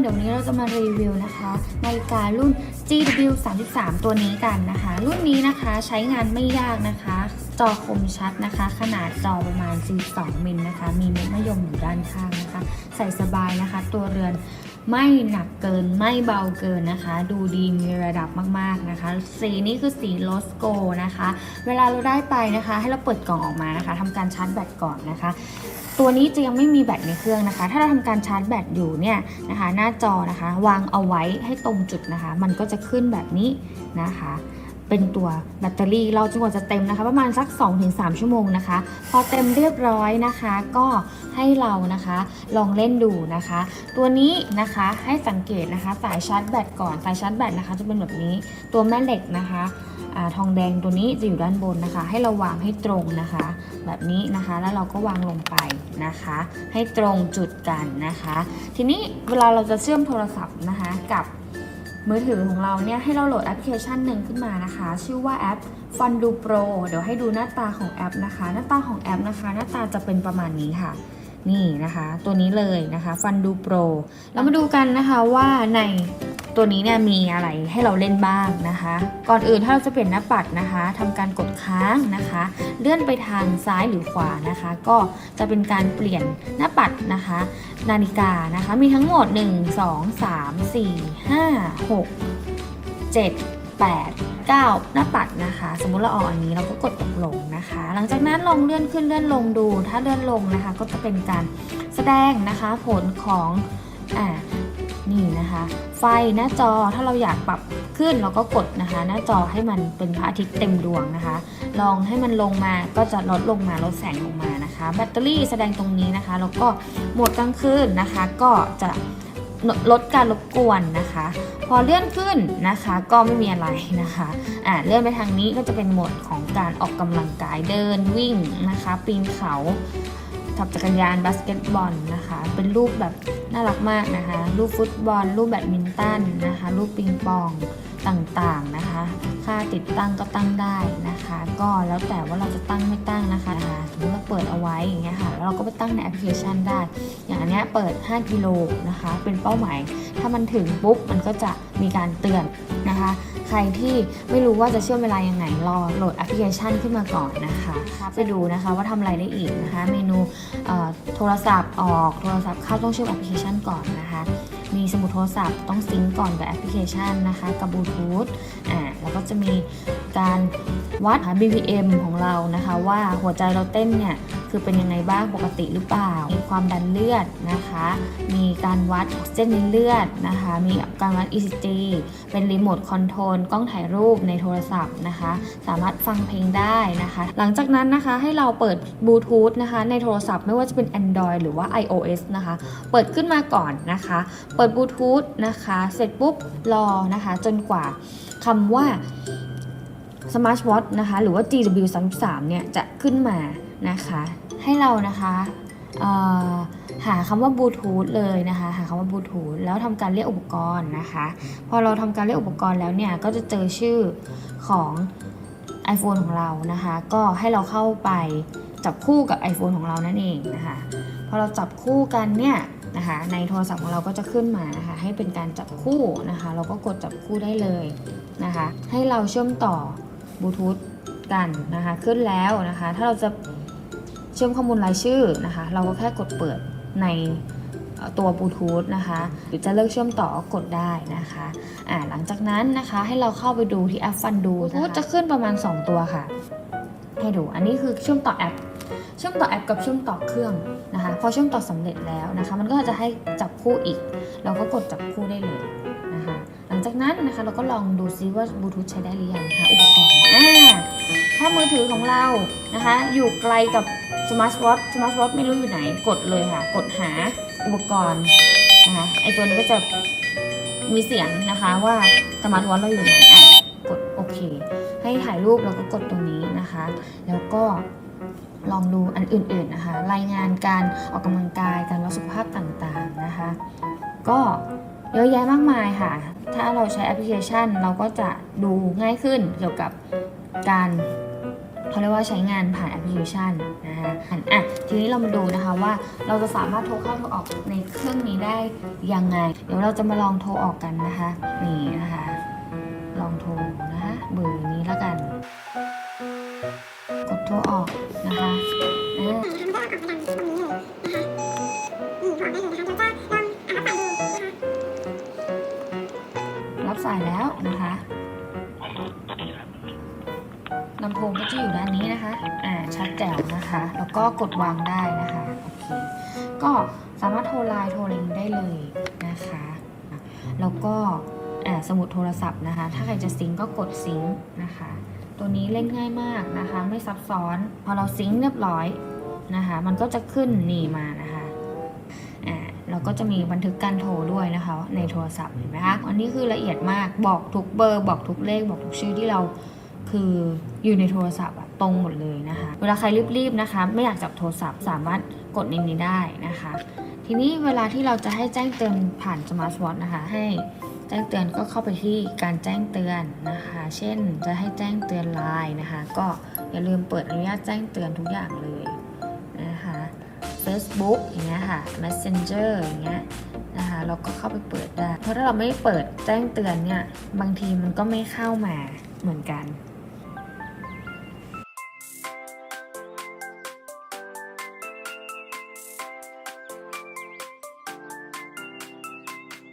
เดี๋ยวนนี้เราจะมารีวิวนะคะนาฬิการุ่น GW 3 3ตัวนี้กันนะคะ รุ่นนี้นะคะใช้งานไม่ยากนะคะ จอคมชัดนะคะ ขนาดจอประมาณ 42 มิลนะคะ มีเม็ดมะยมอยู่ด้านข้างนะคะ ใส่สบายนะคะ ตัวเรือนไม่หนักเกินไม่เบาเกินนะคะ ดูดีมีระดับมากๆนะคะ สีนี้คือสีโลสโกนะคะ เวลาเราได้ไปนะคะ ให้เราเปิดกล่องออกมานะคะทำการชาร์จแบตก่อนนะคะ ตัวนี้จะยังไม่มีแบตในเครื่องนะคะ ถ้าเราทำการชาร์จแบตอยู่เนี่ยนะคะ หน้าจอนะคะ วางเอาไว้ให้ตรงจุดนะคะ มันก็จะขึ้นแบบนี้นะคะ เป็นตัวแบตเตอรี่เราจนกว่าจะเต็มนะคะ ประมาณสัก 2-3 ชั่วโมงนะคะ พอเต็มเรียบร้อยนะคะ ก็ให้เรานะคะลองเล่นดูนะคะ ตัวนี้นะคะให้สังเกตนะคะสายชาร์จแบตก่อนสายชาร์จแบตนะคะ จะเป็นแบบนี้ตัวแม่เหล็กนะคะ อทองแดงตัวนี้จะอยู่ด้านบนนะคะ ให้เราวางให้ตรงนะคะ แบบนี้นะคะแล้วเราก็วางลงไปนะคะ ให้ตรงจุดกันนะคะ ทีนี้เวลาเราจะเชื่อมโทรศัพท์นะคะกับมือถือของเราเนี่ยให้เราโหลดแอปพลิเคชันหนึ่งขึ้นมานะคะ ชื่อว่าแอป Fundu Pro เดี๋ยวให้ดูหน้าตาของแอปนะคะ หน้าตาของแอปนะคะ หน้าตาจะเป็นประมาณนี้ค่ะ นี่นะคะ ตัวนี้เลยนะคะ Fundu Pro เรามาดูกันนะคะว่าใน ตัวนี้เนี่ยมีอะไรให้เราเล่นบ้างนะคะ ก่อนอื่นถ้าเราจะเปลี่ยนหน้าปัดนะคะทำการกดค้างนะคะ เลื่อนไปทางซ้ายหรือขวานะคะ ก็จะเป็นการเปลี่ยนหน้าปัดนะคะ นาฬิกานะคะ มีทั้งหมด 1 2 3 4 5 6 7 8 9 หน้าปัดนะคะ สมมุติเราเอาอันนี้เราก็กดตกลงนะคะ หลังจากนั้นลองเลื่อนขึ้นเลื่อนลงดู ถ้าเลื่อนลงนะคะ ก็จะเป็นการแสดงนะคะผลของอ่า นี่นะคะ ไฟหน้าจอถ้าเราอยากปรับขึ้นเราก็กดนะคะ หน้าจอให้มันเป็นพระอาทิตย์เต็มดวงนะคะ ลองให้มันลงมาก็จะลดลงมาลดแสงลงมานะคะ แบตเตอรี่แสดงตรงนี้นะคะแล้วก็โหมดกลางคืนนะคะ ก็จะลดการรบกวนนะคะ พอเลื่อนขึ้นนะคะก็ไม่มีอะไรนะคะอ่าเลื่อนไปทางนี้ก็จะเป็นโหมดของการออกกำลังกายเดินวิ่งนะคะ ปีนเขาขับจักรยานบาสเกตบอลนะคะ เป็นรูปแบบ น่ารักมากนะคะ รูปฟุตบอล รูปแบดมินตันนะคะ รูปปิงปอง ต่างๆนะคะ ค่าติดตั้งก็ตั้งได้นะคะ ก็แล้วแต่ว่าเราจะตั้งไม่ตั้งนะคะนะคะสมมติเราเปิดเอาไว้อย่างเงี้ยค่ะแล้วเราก็ไปตั้งในแอปพลิเคชันได้ อย่างอันเนี้ยเปิด 5 กิโลนะคะ เป็นเป้าหมาย ถ้ามันถึงปุ๊บมันก็จะมีการเตือนนะคะ ใครที่ไม่รู้ว่าจะเชื่อมเวลายังไงรอโหลดแอปพลิเคชันขึ้นมาก่อนนะคะไปดูนะคะว่าทำอะไรได้อีกนะคะ เมนูเอ่อโทรศัพท์ออกโทรศัพท์เข้าต้องเชื่อมแอปพลิเคชันก่อนนะคะ มีสมุดโทรศัพท์ต้องซิงก์ก่อนกับแอปพลิเคชันนะคะกับบลูทูธอ่าแล้วก็จะมีการวัด BPM ของเรานะคะ ว่าหัวใจเราเต้นเนี่ยคือเป็นยังไงบ้างปกติหรือเปล่า มีความดันเลือดนะคะ มีการวัดออกซิเจนในเลือดนะคะ มีการวัด ECG เป็นรีโมทคอนโทรลกล้องถ่ายรูปในโทรศัพท์นะคะ สามารถฟังเพลงได้นะคะ หลังจากนั้นนะคะให้เราเปิดบลูทูธนะคะในโทรศัพท์ไม่ว่าจะเป็น Android หรือว่า iOS นะคะ เปิดขึ้นมาก่อนนะคะเปิดบลูทูธนะคะ เสร็จปุ๊บรอนะคะ จนกว่าคำว่า Smart Watch นะคะ หรือว่า GW33 เนี่ยจะขึ้นมานะคะ ให้เรานะคะหาคำว่าบลูทูธเลยนะคะ หาคำว่าบลูทูธแล้วทำการเรียกอุปกรณ์นะคะ พอเราทำการเรียกอุปกรณ์แล้วเนี่ย ก็จะเจอชื่อของ iPhone ของเรานะคะ ก็ให้เราเข้าไปจับคู่กับ iPhone ของเรานั่นเองนะคะ พอเราจับคู่กันเนี่ย นะคะ ในโทรศัพท์ของเราก็จะขึ้นมานะคะ ให้เป็นการจับคู่นะคะ เราก็กดจับคู่ได้เลยนะคะ ให้เราเชื่อมต่อบลูทูธกันนะคะ ขึ้นแล้วนะคะ ถ้าเราจะเชื่อมข้อมูลรายชื่อนะคะ เราก็แค่กดเปิดในเอ่อตัวบลูทูธนะคะ หรือจะเลิกเชื่อมต่อก็กดได้นะคะอ่าหลังจากนั้นนะคะให้เราเข้าไปดูที่แอปฟันดูบลูทูธจะขึ้นประมาณ 2 ตัวค่ะ ให้ดู อันนี้คือเชื่อมต่อแอป เชื่อมต่อแอปกับเชื่อมต่อเครื่องนะคะพอเชื่อมต่อสำเร็จแล้วนะคะ มันก็จะให้จับคู่อีก เราก็กดจับคู่ได้เลยนะคะ หลังจากนั้นนะคะเราก็ลองดูซิว่าบลูทูธใช้ได้หรือยังนะคะอุปกรณ์อ่าถ้ามือถือของเรานะคะ อยู่ไกลกับสมาร์ทวอทสมาร์ทวอทไม่รู้อยู่ไหนกดเลยค่ะ กดหาอุปกรณ์นะคะไอตัวนี้ก็จะมีเสียงนะคะว่าสมาร์ทวอทเราอยู่ไหนอะกดโอเค ให้ถ่ายรูปแล้วก็กดตรงนี้นะคะ แล้วก็ ลองดูอันอื่นๆนะคะรายงานการออกกำลังกายการวัดสุขภาพต่างๆนะคะ ก็เยอะแยะมากมายค่ะ ถ้าเราใช้แอปพลิเคชันเราก็จะดูง่ายขึ้นเกี่ยวกับการเขาเรียกว่าใช้งานผ่านแอปพลิเคชันนะคะอะทีนี้เรามาดูนะคะว่าเราจะสามารถโทรเข้าโทรออกในเครื่องนี้ได้ยังไง เดี๋ยวเราจะมาลองโทรออกกันนะคะ นี่นะคะ ลองโทรนะคะเบอร์นี้ โทรออกนะคะอ่ารับสายแล้วนะคะลำโพงก็จะอยู่ด้านนี้นะคะ อ่า ชัดแจ๋วนะคะ แล้วก็กดวางได้นะคะ โอเค ก็สามารถโทรไลน์โทรอะไรได้เลยนะคะ แล้วก็ อ่า สมุดโทรศัพท์นะคะ ถ้าใครจะซิงก์ก็กดซิงก์นะคะ ตัวนี้เล่นง่ายมากนะคะ ไม่ซับซ้อน พอเราซิงก์เรียบร้อยนะคะ มันก็จะขึ้นนี่มานะคะอ่าเราก็จะมีบันทึกการโทรด้วยนะคะ ในโทรศัพท์เห็นไหมคะอันนี้คือละเอียดมากบอกทุกเบอร์ บอกทุกเลข บอกทุกชื่อที่เราคืออยู่ในโทรศัพท์ตรงหมดเลยนะคะ เวลาใครรีบๆนะคะ ไม่อยากจับโทรศัพท์สามารถกดในนี้ได้นะคะ ทีนี้เวลาที่เราจะให้แจ้งเตือนผ่านสมาร์ทวอทนะคะให้ แจ้งเตือนก็เข้าไปที่การแจ้งเตือนนะคะ เช่นจะให้แจ้งเตือนไลน์นะคะ ก็อย่าลืมเปิดอนุญาตแจ้งเตือนทุกอย่างเลยนะคะ Facebook อย่างเงี้ยค่ะ Messenger อย่างเงี้ยนะคะเราก็เข้าไปเปิดได้ เพราะถ้าเราไม่เปิดแจ้งเตือนเนี่ยบางทีมันก็ไม่เข้ามาเหมือนกัน